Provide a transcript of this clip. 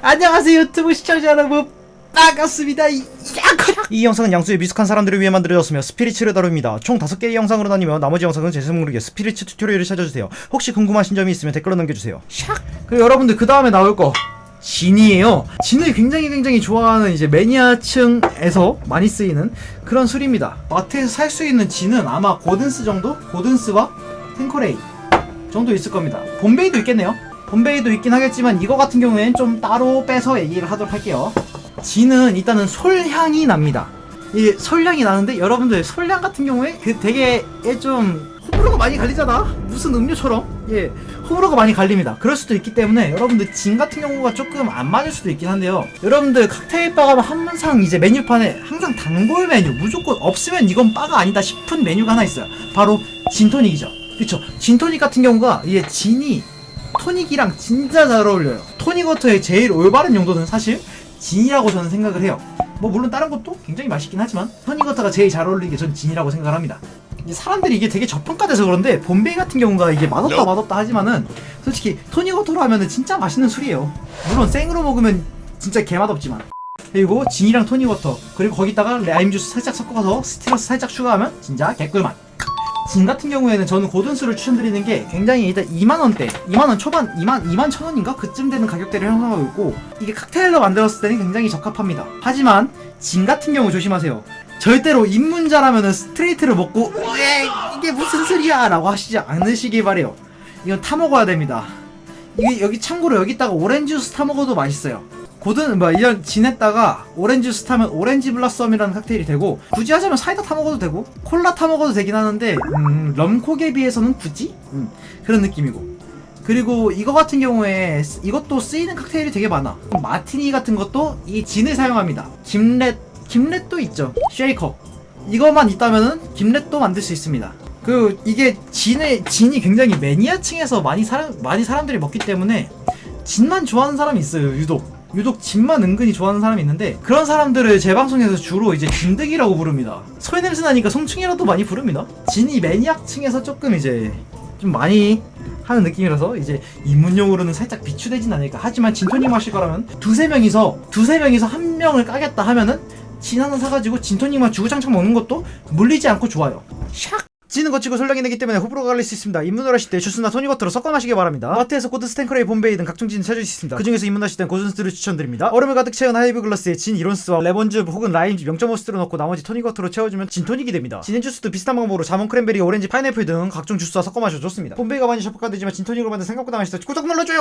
안녕하세요 유튜브 시청자 여러분 반갑습니다 이, 이 영상은 양수의 미숙한 사람들을 위해 만들어졌으며 스피리츠를 다룹니다 총 5개의 영상으로 나뉘며 나머지 영상은 제 모르게 스피리츠 튜토리얼을 찾아주세요 혹시 궁금하신 점이 있으면 댓글로 남겨주세요 샥 그리고 여러분들 그 다음에 나올 거 진이에요. 진을 굉장히 굉장히 좋아하는 이제 매니아층에서 많이 쓰이는 그런 술입니다. 마트에서 살 수 있는 진은 아마 고든스 정도? 고든스와 탱커레이 정도 있을 겁니다. 봄베이도 있겠네요. 봄베이도 있긴 하겠지만 이거 같은 경우에는 좀 따로 빼서 얘기를 하도록 할게요. 진은 일단은 솔향이 납니다. 이 솔향이 나는데 여러분들 솔향 같은 경우에 그 되게 좀 호불호가 많이 갈리잖아. 무슨 음료처럼 예 호불호가 많이 갈립니다. 그럴 수도 있기 때문에 여러분들 진 같은 경우가 조금 안 맞을 수도 있긴 한데요. 여러분들 칵테일 바 가면 항상 이제 메뉴판에 항상 단골 메뉴 무조건 없으면 이건 바가 아니다 싶은 메뉴가 하나 있어요. 바로 진토닉이죠. 그렇죠. 진토닉 같은 경우가 이게 진이 토닉이랑 진짜 잘 어울려요. 토닉 워터의 제일 올바른 용도는 사실 진이라고 저는 생각을 해요. 뭐 물론 다른 것도 굉장히 맛있긴 하지만 토닉 워터가 제일 잘 어울리게 전 진이라고 생각을 합니다. 사람들이 이게 되게 저평가돼서 그런데 본베이 같은 경우가 이게 맛없다 맛없다 하지만은 솔직히 토닉 워터로 하면은 진짜 맛있는 술이에요. 물론 생으로 먹으면 진짜 개맛없지만. 그리고 진이랑 토닉 워터 그리고 거기다가 라임 주스 살짝 섞어서 스티러스 살짝 추가하면 진짜 개꿀맛. 진 같은 경우에는 저는 고든수를 추천드리는 게 굉장히 일단 2만 원대, 2만 원 초반, 2만 2만 천 원인가 그쯤 되는 가격대를 형성하고 있고 이게 칵테일로 만들었을 때는 굉장히 적합합니다. 하지만 진 같은 경우 조심하세요. 절대로 입문자라면은 스트레이트를 먹고 왜 이게 무슨 술이야라고 하시지 않으시길 바래요. 이건 타 먹어야 됩니다. 이게 여기 참고로 여기다가 오렌지 주스 타 먹어도 맛있어요. 고든 뭐 이런 진했다가 오렌지 주스 타면 오렌지 블라썸이라는 칵테일이 되고 굳이 하자면 사이다 타 먹어도 되고 콜라 타 먹어도 되긴 하는데 음, 럼콕에 비해서는 굳이? 음, 그런 느낌이고. 그리고 이거 같은 경우에 쓰- 이것도 쓰이는 칵테일이 되게 많아. 마티니 같은 것도 이 진을 사용합니다. 김렛 김렛도 있죠. 쉐이커. 이것만 있다면은 김렛도 만들 수 있습니다. 그 이게 진의 진이 굉장히 매니아층에서 많이 사람 많이 사람들이 먹기 때문에 진만 좋아하는 사람이 있어요 유독 유독 진만 은근히 좋아하는 사람이 있는데 그런 사람들을 제 방송에서 주로 이제 진드기라고 부릅니다. 소리 냄새 나니까 송충이라도 많이 부릅니다. 진이 매니아층에서 조금 이제 좀 많이 하는 느낌이라서 이제 입문용으로는 살짝 비추되진 않을까. 하지만 진토닉 마실 거라면 두세 명이서 두세 명이서 한 명을 까겠다 하면은 진 하나 사가지고 진토닉만 주구장창 먹는 것도 물리지 않고 좋아요. 샥 진은 거치고 설렁이 내기 때문에 호불호가 갈릴 수 있습니다. 입문을 하실 때 주스나 토닉워터로 섞어 마시기 바랍니다. 마트에서 고드 스탠크레이 본베이 등 각종 진을 찾을 수 있습니다. 그 중에서 입문하실 땐 고준스를 추천드립니다. 얼음을 가득 채운 하이브 글라스에 진 이론스와 레몬즙 혹은 라임즙 0.5스를 넣고 나머지 토닉워터로 채워주면 진 토닉이 됩니다. 진의 주스도 비슷한 방법으로 자몽 크랜베리, 오렌지, 파인애플 등 각종 주스와 섞어 마셔도 좋습니다. 본베이가 많이 접근되지만 진 토닉으로 만든 생각보다 맛있어. 구독 눌러줘요.